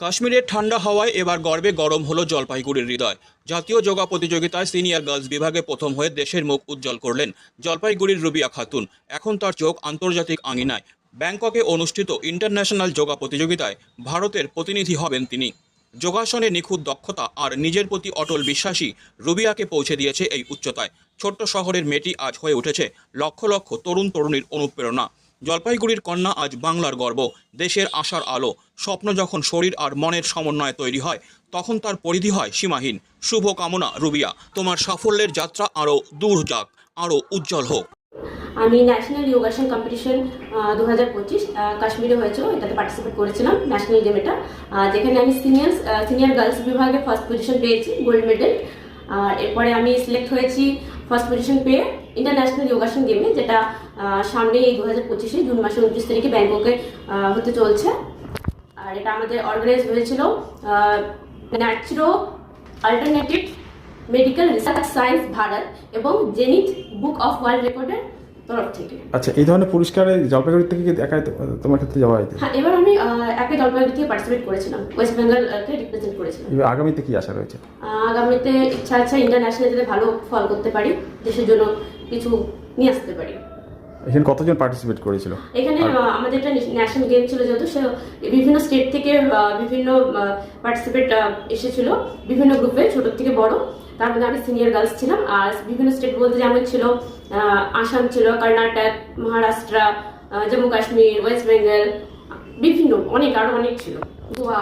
কাশ্মীরের ঠান্ডা হাওয়ায় এবার গর্বে গরম হলো জলপাইগুড়ির হৃদয়। জাতীয় যোগা প্রতিযোগিতায় সিনিয়র গার্লস বিভাগে প্রথম হয়ে দেশের মুখ উজ্জ্বল করলেন জলপাইগুড়ির রুবিয়া খাতুন। এখন তার চোখ আন্তর্জাতিক আঙিনায়। ব্যাংককে অনুষ্ঠিত ইন্টারন্যাশনাল যোগা প্রতিযোগিতায় ভারতের প্রতিনিধি হবেন তিনি। যোগাসনে নিখুঁত দক্ষতা আর নিজের প্রতি অটল বিশ্বাসী রুবিয়াকে পৌঁছে দিয়েছে এই উচ্চতায়। ছোট্ট শহরের মেয়েটি আজ হয়ে উঠেছে লক্ষ লক্ষ তরুণ তরুণীর অনুপ্রেরণা। জলপাইগুড়ির কন্যা আজ বাংলার গর্ব। দেশের আশার আলো, স্বপ্ন যখন শরীর আর মনের সমন্বয়ে তৈরি হয়, তখন তার পরিধি হয় সীমাহীন। শুভ কামনা, রুবিয়া। তোমার সাফল্যের যাত্রা আরও দূর যাক, আরও উজ্জ্বল হোক। আমি ন্যাশনাল যোগাসন কম্পিটিশন দু হাজার পঁচিশ কাশ্মীরে হয়েছিল এটাতে পার্টিসিপেট করেছিলাম, ন্যাশনাল গেম এটা। যেখানে আমি সিনিয়র সিনিয়র গার্লস বিভাগে ফার্স্ট পজিশন পেয়েছি গোল্ড মেডেল আর এরপরে আমি সিলেক্ট হয়েছি ফার্স্ট পজিশন পেয়ে ইন্টারন্যাশনাল যোগাসন গেমে যেটা সামনে এই দু হাজার পঁচিশে জুন মাসের উনত্রিশ তারিখে ব্যাংককে হতে চলছে। আর এটা আমাদের অর্গানাইজ হয়েছিল naturo alternative medical research science Bharat এবং জেনিথ বুক অফ ওয়ার্ল্ড রেকর্ডের তরফ থেকে। আচ্ছা এই ধরনের পুরস্কারে জলপাইগুড়ি থেকে কি একাই তোমার ক্ষেত্রে যাওয়া হয়তো হ্যাঁ এবার আমি আহ, একে জলপাইগুড়ি থেকে পার্টিসিপেট করেছিলাম ওয়েস্ট বেঙ্গল বেঙ্গলকে রিপ্রেজেন্ট করেছিলাম। এবার আগামীতে কি আশা রয়েছে? আগামীতে ইচ্ছা আছে ইন্টারন্যাশনাল যাতে ভালো ফল করতে পারি দেশের জন্য কিছু নিয়ে আসতে পারি। এখানে কতজন পার্টিসিপেট করেছিল? এখানে আমাদের একটা ন্যাশনাল গেম ছিল যেহেতু সে বিভিন্ন স্টেট থেকে বিভিন্ন পার্টিসিপেট এসেছিল বিভিন্ন গ্রুপে ছোট থেকে বড়। তার মধ্যে আমি সিনিয়র গার্লস ছিলাম, আর বিভিন্ন স্টেট বলতে যেমন ছিল আসাম ছিল, কর্ণাটক, মহারাষ্ট্র জম্মু কাশ্মীর, ওয়েস্ট বেঙ্গল, বিভিন্ন, অনেক আরও অনেক ছিল। গোয়া